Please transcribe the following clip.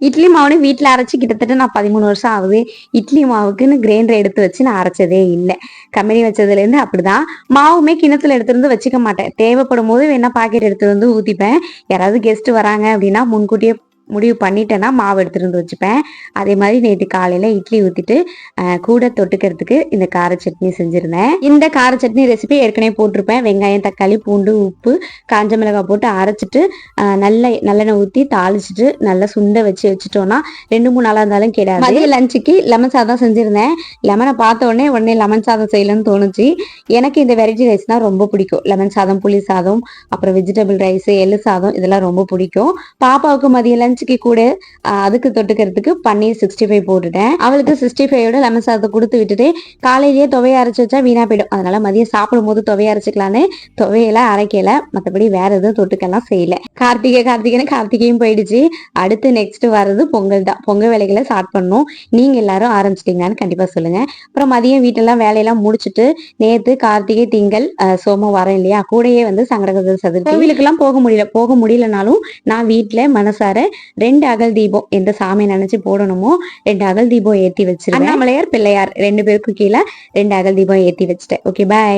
இட்லி மாவுன்னு வீட்டில் அரைச்சி கிட்டத்தட்ட நான் பதிமூணு வருஷம் ஆகுது. இட்லி மாவுக்குன்னு கிரைண்டர் எடுத்து வச்சு நான் அரைச்சதே இல்லை. கம்பெனி வச்சதுலேருந்து அப்படிதான். மாவுமே கிணத்துல எடுத்துருந்து வச்சுக்க மாட்டேன். தேவைப்படும் போது வேணா பாக்கெட் எடுத்து வந்து ஊற்றிப்பேன் யாராவது கெஸ்ட் வராங்க அப்படின்னா முன்கூட்டியே முடிவு பண்ணிட்டேன்னா மாவு எடுத்துட்டு வந்து வச்சுப்பேன். அதே மாதிரி நேற்று காலையில் இட்லி ஊற்றிட்டு கூட தொட்டுக்கிறதுக்கு இந்த கார சட்னி செஞ்சுருந்தேன். இந்த கார சட்னி ரெசிபி ஏற்கனவே போட்டிருப்பேன். வெங்காயம் தக்காளி பூண்டு உப்பு காஞ்ச மிளகாய் போட்டு அரைச்சிட்டு நல்ல நல்லெண்ணெய் ஊற்றி தாளிச்சிட்டு நல்லா சுண்ட வச்சு வச்சுட்டோம்னா ரெண்டு மூணு நாளாக இருந்தாலும் கிடையாது மதிய லஞ்சுக்கு லெமன் சாதம் செஞ்சுருந்தேன். லெமனை பார்த்த உடனே உடனே லெமன் சாதம் செய்யலன்னு தோணுச்சு. எனக்கு இந்த வெரைட்டி ரைஸ் தான் ரொம்ப பிடிக்கும். லெமன் சாதம் புளி சாதம் அப்புறம் வெஜிடபிள் ரைஸ் எள்ளு சாதம் இதெல்லாம் ரொம்ப பிடிக்கும். பாப்பாவுக்கு மதிய லஞ்சுக்கு கூட அதுக்கு தொட்டுக்கிறதுக்கு பன்னீர் சிக்ஸ்டி ஃபைவ் போட்டுட்டேன். அவளுக்கு சிக்ஸ்டி ஃபைவோட லெமன் சாதத்தை கொடுத்து விட்டுட்டு காலையிலேயே துவையை அரைச்சி வச்சா வீணா போயிடும். அதனால மதியம் சாப்பிடும் போது துவைய அரைச்சிக்கலான்னு துவையெல்லாம் அரைக்கல. மற்றபடி வேற எதுவும் தொட்டுக்கெல்லாம் செய்யல. கார்த்திகை கார்த்திகைன்னு கார்த்திகையும் போயிடுச்சு. அடுத்து நெக்ஸ்ட் வர்றது பொங்கல் தான். பொங்கல் வேலைகளை ஸ்டார்ட் பண்ணணும். நீங்க எல்லாரும் ஆரம்பிச்சிட்டீங்கன்னு கண்டிப்பா சொல்லுங்க. அப்புறம் மதியம் வீட்டெல்லாம் வேலையெல்லாம் முடிச்சுட்டு நேத்து கார்த்திகை திங்கள் அஹ், சோமவாரம் இல்லையா? கூடயே வந்து சங்கடகத சதுர்த்தி. கோவிலுக்கெல்லாம் போக முடியல. போக முடியலனாலும் நான் வீட்ல மனசார ரெண்டு அகல் தீபம் எந்த சாமி நினைச்சு போடணுமோ ரெண்டு அகல் தீபம் ஏத்தி வச்சிருக்கேன் அண்ணாமலையார் பிள்ளையார் ரெண்டு பேருக்கும் கீழே ரெண்டு அகல் தீபம் ஏத்தி வச்சுட்டேன். Okay bye